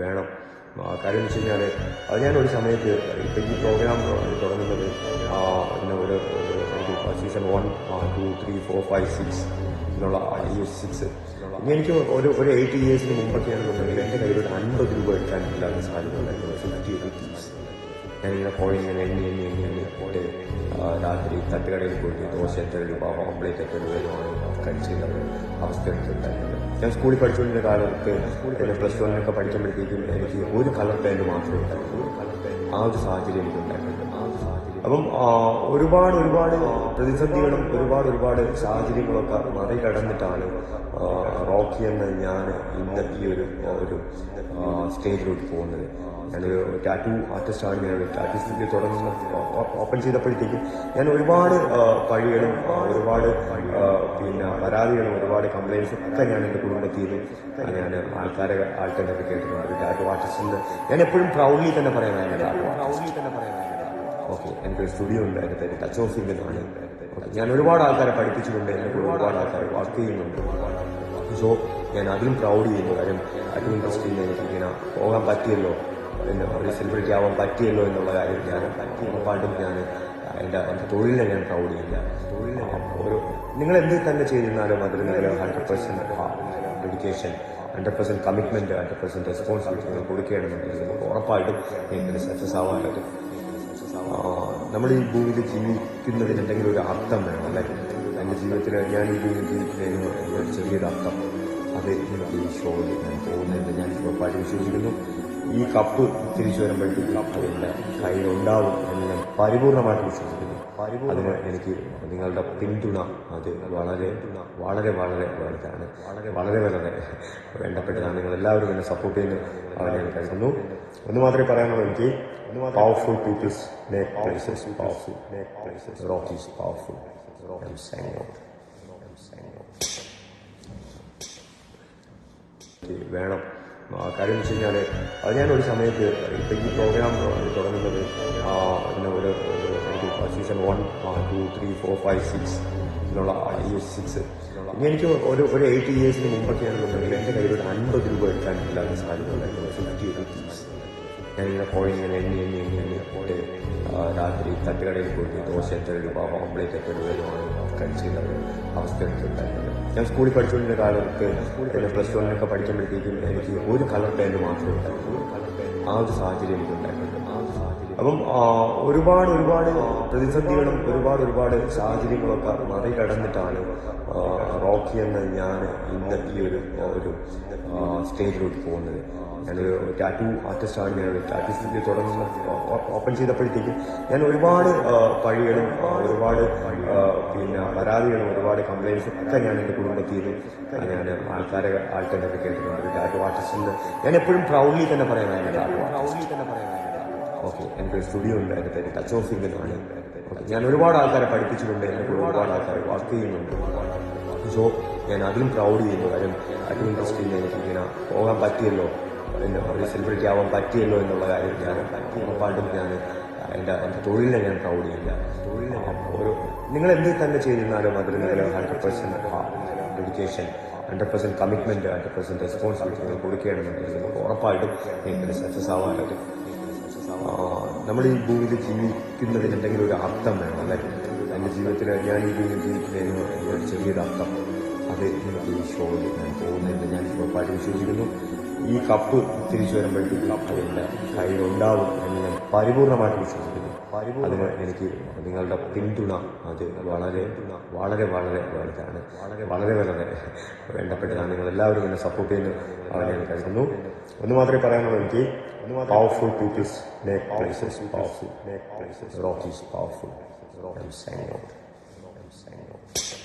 വേണം. കാര്യം വെച്ച് കഴിഞ്ഞാൽ അത് ഞാൻ ഒരു സമയത്ത് ഇപ്പം ഈ പ്രോഗ്രാം തുടങ്ങുന്നത് പിന്നെ ഒരു season one two three four five six എന്നുള്ള സിക്സ് എനിക്ക് ഒരു ഒരു എയ്റ്റ് ഇയേഴ്സിന് മുമ്പൊക്കെയാണ് തോന്നുന്നത്. എന്റെ കയ്യിൽ ഒരു അൻപത് രൂപ എടുക്കാൻ ഇല്ലാത്ത സാധ്യതയുണ്ടായിരുന്നു ഫിഫ്റ്റി റുപ്പീസ് ഞാനിങ്ങനെ പോയി ഇങ്ങനെ എണ്ണി എണ്ണി എണ്ണി എണ്ണി പോയി രാത്രി തട്ടുകടയിൽ പോയിട്ട് ദോശ എത്ര രൂപ ഓംപ്ലേറ്റ് എത്ര രൂപ കഴിച്ചിട്ടുള്ള അവസ്ഥ എനിക്കുണ്ടായിരുന്നു ഞാൻ സ്കൂളിൽ പഠിച്ചുകൊണ്ടിരുന്ന കാലത്ത് എന്റെ പ്ലസ് വണ്ണിനൊക്കെ പഠിക്കുമ്പോഴത്തേക്കും എനിക്ക് ഒരു കളർ പാന്റ് മാത്രമേ ഉണ്ടായിരുന്നു ഒരു കളർ പാന്റ് ആ ഒരു സാഹചര്യം. എനിക്കുണ്ടായിരുന്നു അപ്പം ഒരുപാട് ഒരുപാട് പ്രതിസന്ധികളും ഒരുപാട് ഒരുപാട് സാഹചര്യങ്ങളൊക്കെ മറികടന്നിട്ടാണ് റോക്കി എന്ന ഞാൻ ഇന്ന് ഈ ഒരു ഒരു സ്റ്റേജിലോട്ട് പോകുന്നത്. ഞാനൊരു ടാറ്റു ആർട്ടിസ്റ്റാണ് ഞാൻ ടാറ്റു തുടങ്ങുന്ന ഓപ്പൺ ചെയ്തപ്പോഴത്തേക്കും ഞാൻ ഒരുപാട് പഴികളും ഒരുപാട് പിന്നെ പരാതികളും ഒരുപാട് കംപ്ലയിൻസും ഒക്കെ ഞാൻ എന്റെ കുടുംബത്തിൽ നിന്ന് ഞാൻ ആൾക്കാരെ ആൾക്കാരെ ഒക്കെ കേട്ടിട്ടുണ്ട് ഒരു ടാറ്റു ആർട്ടിസ്റ്റിൽ എന്ന് ഞാൻ എപ്പോഴും പ്രൗഡ്ലി തന്നെ ടാറ്റു പ്രൗഡ്ലി തന്നെ പറയാനാണ് ഓക്കെ എനിക്കൊരു സ്റ്റുഡിയോ ഉണ്ട്. എന്റെ പേര് ടച്ച് ഓഫ് എന്നാണ് ഞാൻ ഒരുപാട് ആൾക്കാരെ പഠിപ്പിച്ചിട്ടുണ്ട്. എന്നെ ഒരുപാട് ആൾക്കാർ വർക്ക് ചെയ്യുന്നുണ്ട്. സോ ഞാൻ അതിലും പ്രൗഡ് ചെയ്യുന്നു. കാര്യം അതിലും ഇൻട്രസ്റ്റ് ചെയ്യുന്നു. എനിക്ക് ഇങ്ങനെ പോകാൻ പറ്റിയല്ലോ എന്താ പറയുക സെലിബ്രിറ്റി ആവാൻ പറ്റിയല്ലോ എന്നുള്ള കാര്യം ഞാൻ ഉറപ്പായിട്ടും ഞാൻ എന്റെ എന്റെ തൊഴിലിനെ ഞാൻ പ്രൗഡ് ചെയ്യില്ല തൊഴിലിനെ ഒരു നിങ്ങൾ എന്ത് തന്നെ ചെയ്തിരുന്നാലും അതിൽ നിങ്ങൾ hundred percent dedication hundred percent commitment hundred percent responsibility നിങ്ങൾ കൊടുക്കുകയാണെന്നുണ്ടെങ്കിൽ നിങ്ങൾക്ക് ഉറപ്പായിട്ടും നിങ്ങൾക്ക് സക്സസ് ആവാൻ പറ്റും. നമ്മൾ ഈ ഭൂമിയിൽ ജീവിക്കുന്നതിന് എന്തെങ്കിലും ഒരു അർത്ഥം വേണം അല്ലെ? എന്റെ ജീവിതത്തിൽ ഞാൻ ഈ ജീവിക്കുന്നതിന് ഒരു ചെറിയൊരു അർത്ഥം. അത് ഈ ഷോയിൽ ഞാൻ പോകുന്നതിന് ഞാൻ ഉറപ്പായിട്ട് വിശ്വസിക്കുന്നു ഈ കപ്പ് തിരിച്ചു വരുമ്പോഴത്തേക്കും എന്റെ കയ്യിലുണ്ടാവും എന്ന് ഞാൻ പരിപൂർണമായിട്ട് വിശ്വസിക്കുന്നു. അതിന് എനിക്ക് നിങ്ങളുടെ പിന്തുണ അത് വളരെ വളരെ വളരെ വലുതാണ്. വളരെ വളരെ വളരെ വേണ്ടപ്പെട്ടതാണ്. നിങ്ങൾ എല്ലാവരും എന്നെ സപ്പോർട്ട് ചെയ്ത് വളരെ ഞാൻ കരുതുന്നു. എന്ന് മാത്രമേ പറയാനുള്ളൂ എനിക്ക്. Powerful peoples make places powerful rock is powerful Signing out. വേണം. കാര്യം വെച്ച് കഴിഞ്ഞാൽ അത് ഞാൻ ഒരു സമയത്ത് ഇപ്പം ഈ പ്രോഗ്രാം തുടങ്ങുന്നത് പിന്നെ ഒരു season one two three four five six എന്നുള്ള സിക്സ് എനിക്ക് ഒരു ഒരു എയ്റ്റ് ഇയേഴ്സിന് മുമ്പൊക്കെയാണ് എന്റെ കയ്യിൽ ഒരു അൻപത് രൂപ എടുക്കാൻ ഇല്ലാത്ത സാധ്യത ഉണ്ടായിരുന്നു. ഫിഫ്റ്റി റുപ്പീസ് ഞാനിങ്ങനെ പോയി ഇങ്ങനെ എണ്ണി എണ്ണി എണ്ണി എണ്ണി പോയിട്ട് രാത്രി തട്ടുകടയിൽ പോയിട്ട് ദോശ എത്ര രൂപ ഓംപ്ലേറ്റ് എത്ര രൂപ അവസ്ഥ എടുത്തിട്ടുണ്ടായിരുന്നത് ഞാൻ സ്കൂളിൽ പഠിച്ചുകൊണ്ടിരുന്ന കാലത്ത് പിന്നെ പ്ലസ് വണ്ണിനൊക്കെ പഠിക്കുമ്പോഴത്തേക്കും എനിക്ക് ഒരു കളർ പേര് മാത്രമേ ഉണ്ടായിരുന്നു ആ ഒരു സാഹചര്യം എനിക്കുണ്ടായിരുന്നു ഒരു സാഹചര്യം അപ്പം ഒരുപാട് ഒരുപാട് പ്രതിസന്ധികളും ഒരുപാട് ഒരുപാട് സാഹചര്യങ്ങളൊക്കെ മറികടന്നിട്ടാണ് റോക്കി എന്ന ഞാൻ ഇന്ന് ഈ ഒരു ഒരു സ്റ്റേജിലോട്ട് പോകുന്നത്. ഞാനൊരു ടാറ്റു ആർട്ടിസ്റ്റാണ്. ഞാൻ ടാറ്റു സ്റ്റുഡിയോ തുടങ്ങുന്ന ഓപ്പൺ ചെയ്തപ്പോഴത്തേക്കും ഞാൻ ഒരുപാട് പഴികളും ഒരുപാട് പിന്നെ പരാതികളും ഒരുപാട് കംപ്ലയിൻസും ഒക്കെ ഞാൻ എന്റെ കുടുംബത്തിൽ ഞാൻ ആൾക്കാരെ ആൾക്കാരെ ഒക്കെ കേട്ടിട്ടുണ്ട്. ടാറ്റു ആർട്ടിസ്റ്റിൽ ഞാൻ എപ്പോഴും പ്രൗഡ്ലി തന്നെ പറയാനാണ് ടാറ്റു പറയാനാണ് എനിക്കൊരു സ്റ്റുഡിയോ ഉണ്ട് എന്റെ ടച്ച് എന്നാണ് ഞാൻ ഒരുപാട് ആൾക്കാരെ പഠിപ്പിച്ചിട്ടുണ്ട്. എന്റെ കൂടെ ഒരുപാട് ആൾക്കാരെ വർക്ക് ചെയ്യുന്നുണ്ട്. സോ ഞാൻ അതിലും പ്രൗഡ് ചെയ്യുന്നു. കാര്യം ടാറ്റു ഇൻഡസ്ട്രിയിൽ എനിക്ക് ഇങ്ങനെ പോകാൻ പറ്റിയല്ലോ. പിന്നെ ഒരു സെലിബ്രിറ്റി ആവാൻ പറ്റിയല്ലോ എന്നുള്ള കാര്യം ഞാൻ ഉറപ്പായിട്ടും ഞാൻ എന്റെ എന്റെ തൊഴിലിനെ ഞാൻ പ്രൗഡ് തൊഴിലിനെ ഓരോ ഒരു നിങ്ങൾ എന്ത് തന്നെ ചെയ്തിരുന്നാലും അതിൽ നിങ്ങൾ hundred percent dedication hundred percent commitment hundred percent responsibility കൊടുക്കുകയാണെന്നുണ്ടെങ്കിൽ നിങ്ങൾക്ക് ഉറപ്പായിട്ടും നിങ്ങൾക്ക് സക്സസ് ആവാൻ പറ്റും നമ്മൾ ഈ ഭൂമിയിൽ ജീവിക്കുന്നതിന് എന്തെങ്കിലും ഒരു അർത്ഥം വേണം അല്ലെ? എന്റെ ജീവിതത്തിൽ ഞാൻ ഈ ഭൂമിയിൽ ജീവിക്കുന്നതിന് ചെറിയൊരു അർത്ഥം. അത് എനിക്ക് ഈ ഷോയിൽ ഞാൻ പോകുന്നതിന് ഞാൻ ഇപ്പോൾ വിശ്വസിക്കുന്നു ഈ കപ്പ് തിരിച്ചു വരുമ്പോഴത്തേക്കും അതിന്റെ കയ്യിലുണ്ടാവും എന്ന് ഞാൻ പരിപൂർണമായിട്ട് വിശ്വസിക്കുന്നു. അതിന് എനിക്ക് നിങ്ങളുടെ പിന്തുണ അത് വളരെ വളരെ വളരെ വലുതാണ് വളരെ വളരെ വളരെ വേണ്ടപ്പെട്ടതാണ്. നിങ്ങൾ എല്ലാവരും എന്നെ സപ്പോർട്ട് ചെയ്യുന്നു. വളരെ ഞാൻ കരുതുന്നു. ഒന്ന് മാത്രമേ പറയാനുള്ളൂ എനിക്ക്. Powerful peoples make places powerful make places rock is powerful signing out. I'm signing out.